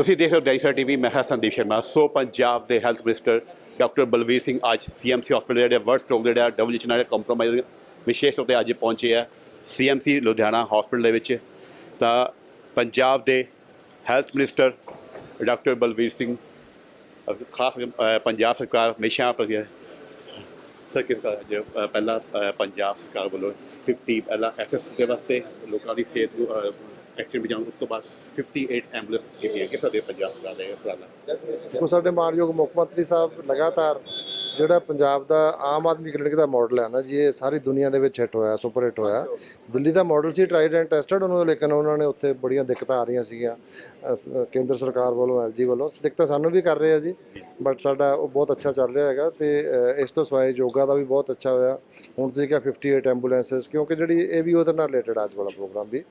ਤੁਸੀਂ ਦੇਖ ਰਹੇ ਹੋ ਦੈਸਾ ਟੀਵੀ, ਮੈਂ ਹਾਂ ਸੰਦੀਪ ਸ਼ਰਮਾ। ਸੋ ਪੰਜਾਬ ਦੇ health minister doctor Balvir Singh ਅੱਜ ਸੀਐਮਸੀ ਹਸਪੀਟਲ ਜਿਹੜਾ ਵਰਡ ਸਟ੍ਰੋਕ ਜਿਹੜਾ ਡਬਲਯੂਐਚ ਨਾਲ ਕੰਪਰੋਮਾਈਜ਼ ਵਿਸ਼ੇਸ਼ ਤੌਰ ਤੇ ਅੱਜ ਪਹੁੰਚੇ ਆ। ਸੀਐਮਸੀ ਲੁਧਿਆਣਾ ਹਸਪੀਟਲ ਦੇ ਵਿੱਚ। ਤਾਂ ਪੰਜਾਬ ਦੇ health minister doctor Balvir Singh ਖਾਸ ਅਹ ਪੰਜਾਬ ਸਰਕਾਰ ਹਮੇਸ਼ਾ ਸਰ, ਕਿਸ ਤਰ੍ਹਾਂ ਜੋ ਪਹਿਲਾਂ ਪੰਜਾਬ ਸਰਕਾਰ ਵੱਲੋਂ 50 ਪਹਿਲਾਂ ਐਸਐਸ ਦੇ ਵਾਸਤੇ ਲੋਕਾਂ ਦੀ ਸਿਹਤ ਨੂੰ ਐਕਸੀਡੈਂਟ ਬਚਾਉਣ ਉਸ ਤੋਂ ਬਾਅਦ 58 ਐਂਬੂਲੈਂਸ ਜਿਹੜੀਆਂ ਕਿਸ ਤਰ੍ਹਾਂ ਪੰਜਾਬ ਦਾ ਇਹ ਉਪਰਾਲਾ ਦੇਖੋ, ਸਾਡੇ ਮਾਨਯੋਗ ਮੁੱਖ ਮੰਤਰੀ ਸਾਹਿਬ ਲਗਾਤਾਰ ਜਿਹੜਾ ਪੰਜਾਬ ਦਾ ਆਮ ਆਦਮੀ ਕਲੀਨਿਕ ਦਾ ਮਾਡਲ ਹੈ ਨਾ ਜੀ, ਇਹ ਸਾਰੀ ਦੁਨੀਆ ਦੇ ਵਿੱਚ ਹਿੱਟ ਹੋਇਆ ਸੁਪਰ ਹਿੱਟ ਹੋਇਆ। ਦਿੱਲੀ ਦਾ ਮਾਡਲ ਸੀ ਟ੍ਰਾਈਡ ਐਂਡ ਟੈਸਟਡ ਉਹਨੂੰ, ਲੇਕਿਨ ਉਹਨਾਂ ਨੇ ਉੱਥੇ ਬੜੀਆਂ ਦਿੱਕਤਾਂ ਆ ਰਹੀਆਂ ਸੀਗੀਆਂ ਕੇਂਦਰ ਸਰਕਾਰ ਵੱਲੋਂ ਐਲਜੀ ਵੱਲੋਂ। ਦਿੱਕਤਾਂ ਸਾਨੂੰ ਵੀ ਕਰ ਰਹੇ ਆ ਜੀ। ਬਟ ਸਾਡਾ ਉਹ ਬਹੁਤ ਅੱਛਾ ਚੱਲ ਰਿਹਾ ਹੈਗਾ ਤੇ ਇਸ ਤੋਂ ਸਿਵਾਏ ਯੋਗਾ ਦਾ ਵੀ ਬਹੁਤ ਅੱਛਾ ਹੋਇਆ। ਹੁਣ ਤੁਸੀਂ ਕਿਹਾ 58 ਐਂਬੂਲੈਂਸਸ ਕਿਉਂਕਿ ਜਿਹੜੀ ਇਹ ਵੀ ਉਹਦੇ ਨਾਲ ਰਿਲੇਟਡ ਅੱਜ ਵਾਲਾ ਪ੍ਰੋਗਰਾਮ ਵੀ,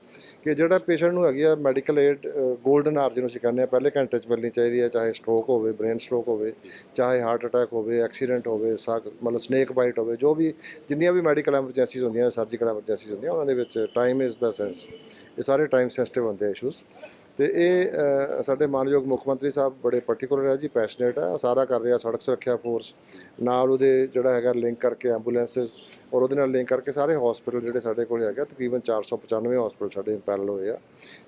ਕਿ ਜਿਹੜਾ ਪੇਸ਼ੈਂਟ ਨੂੰ ਹੈਗੀ ਆ ਮੈਡੀਕਲ ਏਡ 골ਡਨ ਆਰ ਜਿਹਨੂੰ ਅਸੀਂ ਕਹਿੰਦੇ ਆ, ਪਹਿਲੇ ਘੰਟੇ 'ਚ ਮਿਲਣੀ ਚਾਹੀਦੀ ਹੈ ਚਾਹੇ ਸਟ੍ਰੋਕ ਹੋਵੇ ਬ੍ਰੇਨ ਸਟ੍ਰੋਕ ਹੋਵੇ, ਚਾਹੇ ਹਾਰਟ ਅਟੈਕ ਹੋਵੇ ਐਕਸੀਡੈਂਟ ਹੋਵੇ ਸਾਗ ਮਤਲਬ ਸਨੇਕ ਬਾਈਟ ਹੋਵੇ, ਜੋ ਵੀ ਜਿੰਨੀਆਂ ਵੀ ਮੈਡੀਕਲ ਐਮਰਜੈਂਸੀਜ਼ ਹੁੰਦੀਆਂ ਸਰਜੀਕਲ ਐਮਰਜੈਂਸੀਜ਼ ਹੁੰਦੀਆਂ, ਉਹਨਾਂ ਦੇ ਵਿੱਚ ਟਾਈਮ ਇਜ਼ ਦਾ ਸੈਂਸ ਇਹ ਸਾਰੇ ਟਾਈਮ ਸੈਂਸਿਟਿਵ ਹੁੰਦੇ ਆ ਇਸ਼ੂਜ਼ ਤੇ ਇਹ ਸਾਡੇ ਮਾਨਯੋਗ ਮੁੱਖ ਮੰਤਰੀ ਸਾਹਿਬ ਬੜੇ ਪਾਰਟਿਕੂਲਰ ਹੈ ਜੀ ਪੈਸ਼ਨੇਟ ਹੈ ਸਾਰਾ ਕਰ ਰਿਹਾ, ਸੜਕ ਸੁਰੱਖਿਆ ਫੋਰਸ ਨਾਲ ਉਹਦੇ ਜਿਹੜਾ ਹੈਗਾ ਲਿੰਕ ਕਰਕੇ ਐਂਬੂਲੈਂਸਸ ਔਰ ਉਹਦੇ ਨਾਲ ਲਿੰਕ ਕਰਕੇ ਸਾਰੇ ਹਸਪੀਟਲ ਜਿਹੜੇ ਸਾਡੇ ਕੋਲ ਹੈਗਾ ਤਕਰੀਬਨ 495 ਹਸਪੀਟਲ ਸਾਡੇ ਪੈਰਲ ਹੋਏ ਆ।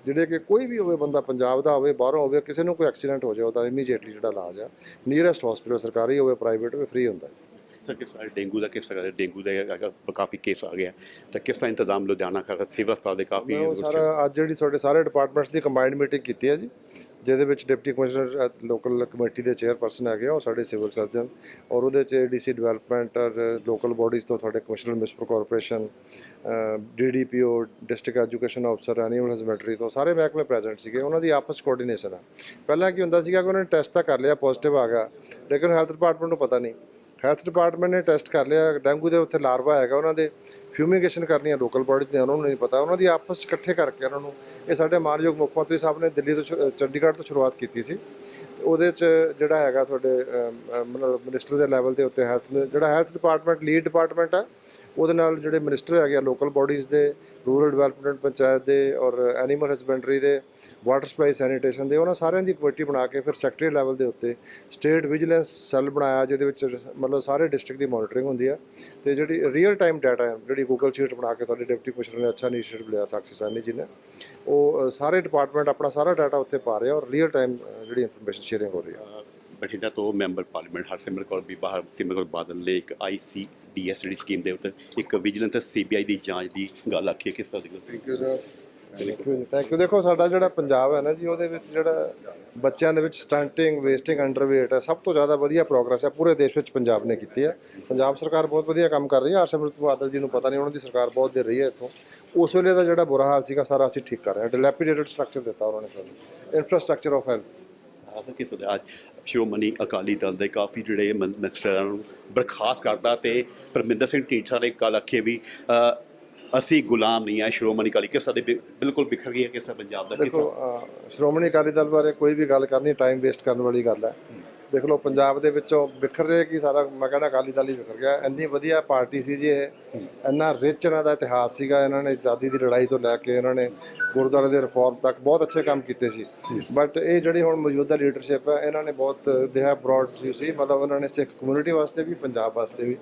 ਜਿਹੜੇ ਕਿ ਕੋਈ ਵੀ ਹੋਵੇ ਬੰਦਾ ਪੰਜਾਬ ਦਾ ਹੋਵੇ, ਬਾਹਰੋਂ ਹੋਵੇ, ਕਿਸੇ ਨੂੰ ਕੋਈ ਐਕਸੀਡੈਂਟ ਹੋ ਜਾਵੇ ਉਹਦਾ ਇਮੀਡੀਏਟਲੀ ਜਿਹੜਾ ਇਲਾਜ ਆ ਨੀਅਰੈਸਟ ਹਸਪੀਟਲ ਸਰਕਾਰੀ ਹੋਵੇ ਪ੍ਰਾਈਵੇਟ ਹੋਵੇ ਫ੍ਰੀ ਹੁੰਦਾ ਹੈ ਸਰ ਕਿਸ ਤਰ੍ਹਾਂ ਡੇਂਗੂ ਦਾ ਕਿਸ ਤਰ੍ਹਾਂ ਡੇਂਗੂ ਦਾ ਕਾਫੀ ਕੇਸ ਆ ਗਿਆ ਤਾਂ ਕਿਸ ਤਰ੍ਹਾਂ ਇੰਤਜ਼ਾਮ ਲੁਧਿਆਣਾ ਕਰ ਸਿਵਲ ਹਸਪਤਾਲ ਦੇ ਕਾਫੀ ਸਾਰਾ ਅੱਜ ਜਿਹੜੀ ਤੁਹਾਡੇ ਸਾਰੇ ਡਿਪਾਰਟਮੈਂਟਸ ਦੀ ਕੰਬਾਈਨਡ ਮੀਟਿੰਗ ਕੀਤੀ ਹੈ ਜੀ ਜਿਹਦੇ ਵਿੱਚ ਡਿਪਟੀ ਕਮਿਸ਼ਨਰ ਲੋਕਲ ਕਮੇਟੀ ਦੇ ਚੇਅਰਪਰਸਨ ਹੈਗੇ ਆ, ਉਹ ਸਾਡੇ ਸਿਵਲ ਸਰਜਨ ਔਰ ਉਹਦੇ ਚ ਡੀਸੀ ਡਿਵੈਲਪਮੈਂਟ ਔਰ ਲੋਕਲ ਬਾਡੀਜ਼ ਤੋਂ ਤੁਹਾਡੇ commissioner ਮਿਸਪਰ corporation DDPO district education ਅਫਸਰ ਐਨੀਮਲ ਹਸਬੈਂਡਰੀ ਤੋਂ ਸਾਰੇ ਮਹਿਕਮੇ ਪ੍ਰੈਜ਼ੈਂਟ ਸੀਗੇ ਉਹਨਾਂ ਦੀ ਆਪਸ ਕੋਆਰਡੀਨੇਸ਼ਨ ਆ। ਪਹਿਲਾਂ ਕੀ ਹੁੰਦਾ ਸੀਗਾ ਕਿ ਉਹਨਾਂ ਨੇ ਟੈਸਟ ਤਾਂ ਕਰ ਲਿਆ ਪੋਜ਼ਿਟਿਵ ਆ ਗਿਆ ਲੇਕਿਨ ਹੈਲਥ ਡਿਪਾਰਟਮੈਂਟ ਨੂੰ ਪਤਾ ਨਹੀਂ। ਹੈਲਥ ਡਿਪਾਰਟਮੈਂਟ ਨੇ ਟੈਸਟ ਕਰ ਲਿਆ ਡੇਂਗੂ ਦੇ ਉੱਥੇ ਲਾਰਵਾ ਹੈਗਾ ਉਹਨਾਂ ਦੇ। ਫਿਊਮੀਗੇਸ਼ਨ ਕਰਨੀ ਹੈ ਲੋਕਲ ਬਾਡੀਜ਼ ਨੇ, ਉਹਨਾਂ ਨੂੰ ਨਹੀਂ ਪਤਾ। ਉਹਨਾਂ ਦੀ ਆਪਸ 'ਚ ਇਕੱਠੇ ਕਰਕੇ ਉਹਨਾਂ ਨੂੰ ਇਹ ਸਾਡੇ ਮਾਨਯੋਗ ਮੁੱਖ ਮੰਤਰੀ ਸਾਹਿਬ ਨੇ ਦਿੱਲੀ ਤੋਂ ਸ਼ੁ- ਚੰਡੀਗੜ੍ਹ ਤੋਂ ਸ਼ੁਰੂਆਤ ਕੀਤੀ ਸੀ। ਤੇ ਉਹਦੇ 'ਚ ਜਿਹੜਾ ਹੈਗਾ ਤੁਹਾਡੇ ਮਤਲਬ ਮਿਨਿਸਟਰ ਦੇ ਲੈਵਲ ਦੇ ਉੱਤੇ ਹੈਲਥ ਜਿਹੜਾ ਹੈਲਥ ਡਿਪਾਰਟਮੈਂਟ ਲੀਡ ਡਿਪਾਰਟਮੈਂਟ ਹੈ ਉਹਦੇ ਨਾਲ ਜਿਹੜੇ ਮਿਨਿਸਟਰ ਹੈਗੇ ਆ ਲੋਕਲ ਬਾਡੀਜ਼ ਦੇ ਰੂਰਲ ਡਿਵੈਲਪਮੈਂਟ ਪੰਚਾਇਤ ਦੇ ਔਰ ਐਨੀਮਲ ਹਸਬੈਂਡਰੀ ਦੇ ਵਾਟਰ ਸਪਲਾਈ ਸੈਨੀਟੇਸ਼ਨ ਦੇ, ਉਹਨਾਂ ਸਾਰਿਆਂ ਦੀ ਕਮੇਟੀ ਬਣਾ ਕੇ ਫਿਰ ਸੈਕਟਰੀ ਲੈਵਲ ਦੇ ਉੱਤੇ ਸਟੇਟ ਵਿਜੀਲੈਂਸ ਸੈੱਲ ਬਣਾਇਆ, ਜਿਹਦੇ ਵਿੱਚ ਮਤਲਬ ਸਾਰੇ ਡਿਸਟ੍ਰਿਕਟ ਦੀ ਮੋਨੀਟਰਿੰਗ ਹੁੰਦੀ ਆ। ਤੇ ਜਿਹੜੀ ਰੀਅਲ ਟਾਈਮ ਡਾਟਾ ਜਿਹੜੀ ਜਿਹੜੀ ਗੂਗਲ ਸ਼ੀਟ ਬਣਾ ਕੇ ਤੁਹਾਡੇ ਡਿਪਟੀ ਕਮਿਸ਼ਨਰ ਨੇ ਅੱਛਾ ਇਨੀਸ਼ੀਏਟਿਵ ਲਿਆ ਸਾਕਸ਼ੀ ਸਾਨੀ ਜੀ ਨੇ। ਉਹ ਸਾਰੇ ਡਿਪਾਰਟਮੈਂਟ ਆਪਣਾ ਸਾਰਾ ਡਾਟਾ ਉੱਥੇ ਪਾ ਰਹੇ ਔਰ ਰੀਅਲ ਟਾਈਮ ਜਿਹੜੀ ਇਨਫੋਰਮੇਸ਼ਨ ਸ਼ੇਅਰਿੰਗ ਹੋ ਰਹੀ ਹੈ। ਬਠਿੰਡਾ ਤੋਂ ਮੈਂਬਰ ਪਾਰਲੀਮੈਂਟ ਹਰਸਿਮਰਤ ਕੌਰ ਵੀ ਬਾਹਰ ਸਿਮਰਤ ਕੌਰ ਬਾਦਲ ਨੇ ਇੱਕ ਆਈਸੀਡੀਐਸ ਜਿਹੜੀ ਸਕੀਮ ਦੇ ਉੱਤੇ ਇੱਕ ਵਿਜੀਲੈਂਸ ਸੀਬੀਆਈ ਦੀ ਜਾਂਚ ਦੀ ਗੱਲ ਆਖੀ ਹੈ। ਕਿਸ ਤਰ੍ਹਾਂ ਦੀ ਥੈਂਕ ਯੂ ਸਰ ਬਿਲਕੁਲ ਥੈਂਕ ਯੂ ਦੇਖੋ, ਸਾਡਾ ਜਿਹੜਾ ਪੰਜਾਬ ਹੈ ਨਾ ਜੀ, ਉਹਦੇ ਵਿੱਚ ਜਿਹੜਾ ਬੱਚਿਆਂ ਦੇ ਵਿੱਚ ਸਟੰਟਿੰਗ ਵੇਸਟਿੰਗ ਅੰਡਰਵੇਟ ਹੈ, ਸਭ ਤੋਂ ਜ਼ਿਆਦਾ ਵਧੀਆ ਪ੍ਰੋਗਰੈਸ ਹੈ, ਪੂਰੇ ਦੇਸ਼ ਵਿੱਚ ਪੰਜਾਬ ਨੇ ਕੀਤੀ ਹੈ। ਪੰਜਾਬ ਸਰਕਾਰ ਬਹੁਤ ਵਧੀਆ ਕੰਮ ਕਰ ਰਹੀ ਹੈ, ਹਰਸਿਮਰਤ ਬਾਦਲ ਜੀ ਨੂੰ ਪਤਾ ਨਹੀਂ, ਉਹਨਾਂ ਦੀ ਸਰਕਾਰ ਬਹੁਤ ਦੇ ਰਹੀ ਹੈ ਇੱਥੋਂ। ਉਸ ਵੇਲੇ ਦਾ ਜਿਹੜਾ ਬੁਰਾ ਹਾਲ ਸੀਗਾ, ਸਾਰਾ ਅਸੀਂ ਠੀਕ ਕਰ ਰਹੇ ਹਾਂ। ਡਿਲੈਪੀਡੇਟਡ ਸਟਰਕਚਰ ਦਿੱਤਾ ਉਹਨਾਂ ਨੇ ਸਾਨੂੰ। ਇਨਫਰਾਸਟ੍ਰਕਚਰ ਆਫ ਹੈਲਥ ਆਹ ਕਿਸ ਦਾ ਅੱਜ ਸ਼੍ਰੋਮਣੀ ਅਕਾਲੀ ਦਲ ਦੇ ਕਾਫੀ ਜਿਹੜੇ ਮਿਨਿਸਟਰਾਂ ਨੂੰ ਬਰਖਾਸਤ ਕਰਦਾ ਤੇ ਪਰਮਿੰਦਰ ਸਿੰਘ ਢੀਂਡਸਾ ਨੇ ਇੱਕ ਗੱਲ ਆਖੀ ਵੀ ਅਸੀਂ ਗੁਲਾਮ ਨਹੀਂ ਆ ਸ਼੍ਰੋਮਣੀ ਅਕਾਲੀ ਕਿਸ ਦੇ ਬਿਲਕੁਲ ਬਿਖਰ ਗਈ ਹੈ ਕਿਸ ਪੰਜਾਬ ਦਾ ਕਿਸ ਦੇਖੋ ਸ਼੍ਰੋਮਣੀ ਅਕਾਲੀ ਦਲ ਬਾਰੇ ਕੋਈ ਵੀ ਗੱਲ ਕਰਨੀ ਟਾਈਮ ਵੇਸਟ ਕਰਨ ਵਾਲੀ ਗੱਲ ਹੈ। ਦੇਖ ਲਓ ਪੰਜਾਬ ਦੇ ਵਿੱਚੋਂ ਵਿਖਰ ਰਿਹਾ ਕਿ ਸਾਰਾ ਮੈਂ ਕਹਿੰਦਾ ਅਕਾਲੀ ਦਲ ਹੀ ਵਿਖਰ ਗਿਆ। ਇੰਨੀ ਵਧੀਆ ਪਾਰਟੀ ਸੀ ਜੀ ਇਹ। ਇੰਨਾ ਰਿਚ ਇਹਨਾਂ ਦਾ ਇਤਿਹਾਸ ਸੀਗਾ ਇਹਨਾਂ ਨੇ ਆਜ਼ਾਦੀ ਦੀ ਲੜਾਈ ਤੋਂ ਲੈ ਕੇ ਇਹਨਾਂ ਨੇ ਗੁਰਦੁਆਰੇ ਦੇ ਰਿਫਾਰਮ ਤੱਕ ਬਹੁਤ ਅੱਛੇ ਕੰਮ ਕੀਤੇ ਸੀ। ਬਟ ਇਹ ਜਿਹੜੀ ਹੁਣ ਮੌਜੂਦਾ ਲੀਡਰਸ਼ਿਪ ਹੈ ਇਹਨਾਂ ਨੇ ਬਹੁਤ ਦੇ ਹੈਵ ਬ੍ਰੌਡ ਸੀ ਮਤਲਬ ਉਹਨਾਂ ਨੇ ਸਿੱਖ ਕਮਿਊਨਿਟੀ ਵਾਸਤੇ ਵੀ ਪੰਜਾਬ ਵਾਸਤੇ ਵੀ।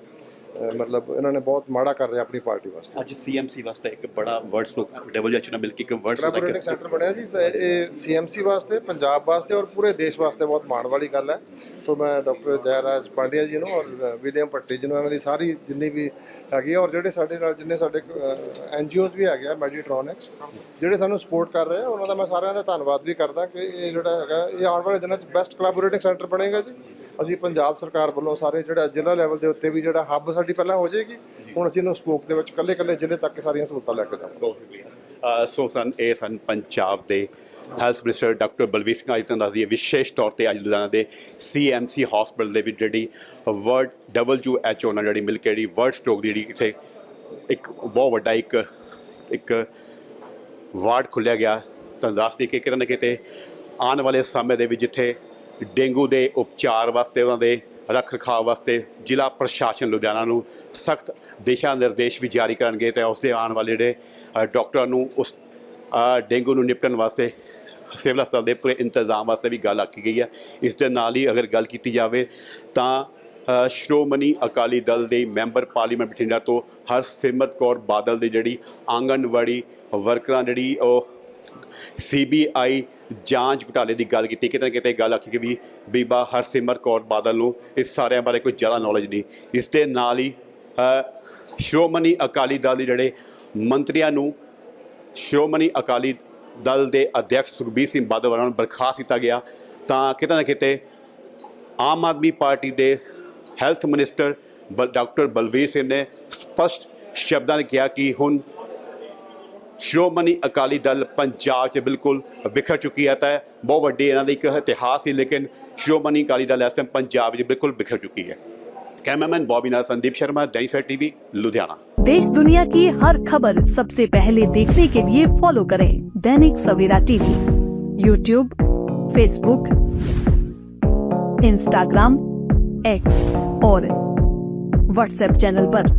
ਮਤਲਬ ਇਹਨਾਂ ਨੇ ਬਹੁਤ ਮਾੜਾ ਕਰ ਰਿਹਾ ਆਪਣੀ ਪਾਰਟੀ ਵਾਸਤੇ। ਅੱਜ ਸੀਐਮਸੀ ਵਾਸਤੇ ਇੱਕ ਬੜਾ ਵਰਡਸ ਨੂੰ ਡਬਲਯੂਐਚ ਨਾਲ ਮਿਲ ਕੇ ਇੱਕ ਵਰਡਸ ਕੋਲੈਬੋਰੇਟਿੰਗ ਸੈਂਟਰ ਬਣਿਆ ਜੀ। ਇਹ ਸੀਐਮਸੀ ਵਾਸਤੇ ਪੰਜਾਬ ਵਾਸਤੇ ਔਰ ਪੂਰੇ ਦੇਸ਼ ਵਾਸਤੇ ਬਹੁਤ ਮਾਣ ਵਾਲੀ ਗੱਲ ਹੈ। ਸੋ ਮੈਂ ਡਾਕਟਰ ਜੈਰਾਜ ਪਾਂਡਿਆ ਜੀ ਨੂੰ ਔਰ ਵਿਲੀਅਮ ਭੱਟੀ ਜੀ ਨੂੰ ਇਹਨਾਂ ਦੀ ਸਾਰੀ ਜਿੰਨੀ ਵੀ ਹੈਗੀ ਔਰ ਜਿਹੜੇ ਸਾਡੇ ਨਾਲ ਜਿੰਨੇ ਸਾਡੇ ਐਨਜੀਓਜ਼ ਵੀ ਹੈਗੇ ਆ ਮੈਡੀਟ੍ਰੋਨਿਕਸ ਜਿਹੜੇ ਸਾਨੂੰ ਸਪੋਰਟ ਕਰ ਰਹੇ ਆ ਉਹਨਾਂ ਦਾ ਮੈਂ ਸਾਰਿਆਂ ਦਾ ਧੰਨਵਾਦ ਵੀ ਕਰਦਾ ਕਿ ਇਹ ਜਿਹੜਾ ਹੈਗਾ ਇਹ ਆਉਣ ਵਾਲੇ ਦਿਨਾਂ 'ਚ ਬੈਸਟ ਕੋਲੈਬੋਰੇਟਿੰਗ ਸੈਂਟਰ ਬਣੇਗਾ ਜੀ। ਅਸੀਂ ਪੰਜਾਬ ਸਰਕਾਰ ਵੱਲੋਂ ਸਾਰੇ ਜਿਹੜਾ ਜ਼ਿਲ੍ਹਾ ਲੈਵਲ ਦੇ ਉੱਤੇ ਵੀ ਜਿਹੜਾ ਹੱਬ ਸਾਡੀ ਪਹਿਲਾਂ ਹੋ ਜਾਏਗੀ। ਹੁਣ ਅਸੀਂ ਇਹਨੂੰ ਸਪੋਕ ਦੇ ਵਿੱਚ ਕੱਲੇ ਕੱਲੇ ਜ਼ਿਲ੍ਹੇ ਤੱਕ ਸਾਰੀਆਂ ਸਹੂਲਤਾਂ ਲੈ ਕੇ ਜਾਵਾਂਗੇ। ਸੋ ਸਨ ਇਹ ਸਨ ਪੰਜਾਬ ਦੇ health minister doctor Balvir Singh. ਅੱਜ ਤੁਹਾਨੂੰ ਦੱਸ ਦਈਏ ਵਿਸ਼ੇਸ਼ ਤੌਰ ਤੇ ਅੱਜ ਲੁਧਿਆਣਾ ਦੇ ਸੀਐਮਸੀ ਹਸਪੀਟਲ ਦੇ ਵਿੱਚ ਜਿਹੜੀ ਵਰਡ ਡਬਲਯੂਐਚਓ ਨਾਲ ਜਿਹੜੀ ਮਿਲ ਕੇ ਜਿਹੜੀ ਵਰਡ ਸਟ੍ਰੋਕ ਦੀ ਜਿਹੜੀ ਇੱਥੇ ਇੱਕ ਬਹੁਤ ਵੱਡਾ ਇੱਕ ਇੱਕ ਵਾਰਡ ਖੁੱਲਿਆ ਗਿਆ। ਤੁਹਾਨੂੰ ਦੱਸ ਦਈਏ ਕਿ ਕਿਤੇ ਨਾ ਕਿਤੇ ਆਉਣ ਵਾਲੇ ਸਮੇਂ ਦੇ ਵਿੱਚ ਜਿੱਥੇ ਡੇਂਗੂ ਦੇ ਉਪਚਾਰ ਵਾਸਤੇ ਉਹਨਾਂ ਦੇ ਰੱਖ ਰਖਾਵ ਵਾਸਤੇ ਜ਼ਿਲ੍ਹਾ ਪ੍ਰਸ਼ਾਸਨ ਲੁਧਿਆਣਾ ਨੂੰ ਸਖਤ ਦਿਸ਼ਾ ਨਿਰਦੇਸ਼ ਵੀ ਜਾਰੀ ਕਰਨਗੇ ਤੇ ਉਸ ਦੇ ਆਉਣ ਵਾਲੇ ਜਿਹੜੇ ਅ, ਡਾਕਟਰਾਂ ਨੂੰ ਉਸ ਡੇਂਗੂ ਨੂੰ ਨਿਪਟਣ ਵਾਸਤੇ ਸਿਵਲ ਹਸਪਤਾਲ ਦੇ ਪੂਰੇ ਇੰਤਜ਼ਾਮ ਵਾਸਤੇ ਵੀ ਗੱਲ ਆਖੀ ਗਈ ਹੈ। ਇਸ ਦੇ ਨਾਲ ਹੀ ਅਗਰ ਗੱਲ ਕੀਤੀ ਜਾਵੇ ਤਾਂ ਸ਼੍ਰੋਮਣੀ ਅਕਾਲੀ ਦਲ ਦੇ ਮੈਂਬਰ ਪਾਰਲੀਮੈਂਟ ਬਠਿੰਡਾ ਤੋਂ ਹਰਸਿਮਰਤ ਕੌਰ ਬਾਦਲ ਦੀ ਜਿਹੜੀ ਆਂਗਣਵਾੜੀ ਵਰਕਰਾਂ ਜਿਹੜੀ ਉਹ ਸੀਬੀਆਈ ਜਾਂਚ ਘੁਟਾਲੇ ਦੀ ਗੱਲ ਕੀਤੀ। ਕਿਤੇ ਨਾ ਕਿਤੇ ਗੱਲ ਆਖੀ ਕਿ ਵੀ ਬੀਬਾ ਹਰਸਿਮਰਤ ਕੌਰ ਬਾਦਲ ਨੂੰ ਇਸ ਸਾਰਿਆਂ ਬਾਰੇ ਕੋਈ ਜ਼ਿਆਦਾ ਨੌਲੇਜ ਨਹੀਂ। ਇਸ ਦੇ ਨਾਲ ਹੀ ਸ਼੍ਰੋਮਣੀ ਅਕਾਲੀ ਦਲ ਦੇ ਜਿਹੜੇ ਮੰਤਰੀਆਂ ਨੂੰ ਸ਼੍ਰੋਮਣੀ ਅਕਾਲੀ ਦਲ ਦੇ ਅਧਿਕਸ਼ ਸੁਖਬੀਰ ਸਿੰਘ ਬਾਦਲ ਵੱਲੋਂ ਬਰਖਾਸਤ ਕੀਤਾ ਗਿਆ ਤਾਂ ਕਿਤੇ ਨਾ ਕਿਤੇ ਆਮ ਆਦਮੀ ਪਾਰਟੀ ਦੇ ਹੈਲਥ ਮਿਨਿਸਟਰ ਬ- ਡਾਕਟਰ ਬਲਵੀਰ ਸਿੰਘ ਨੇ ਸਪਸ਼ਟ ਸ਼ਬਦਾਂ ਨੇ ਕਿਹਾ ਕਿ ਹੁਣ ਸ਼੍ਰੋਮਣੀ ਅਕਾਲੀ ਦਲ ਪੰਜਾਬ 'ਚ ਬਿਲਕੁਲ ਵਿਖਰ ਚੁੱਕੀ ਹੈ ਤਾਂ ਬਹੁਤ ਵੱਡੀ ਇਹਨਾਂ ਦਾ ਇੱਕ ਇਤਿਹਾਸ ਸੀ ਲੇਕਿਨ ਸ਼੍ਰੋਮਣੀ ਅਕਾਲੀ ਦਲ ਇਸ ਟਾਈਮ ਪੰਜਾਬ 'ਚ ਬਿਲਕੁਲ ਵਿਖਰ ਚੁੱਕੀ ਹੈ cameraman Bobby Nath Sandeep Sharma Dainik TV Ludhiana देश दुनिया की हर खबर सबसे पहले देखने के लिए फॉलो करें Dainik Savera TV YouTube Facebook Instagram X और व्हाट्सएप चैनल पर।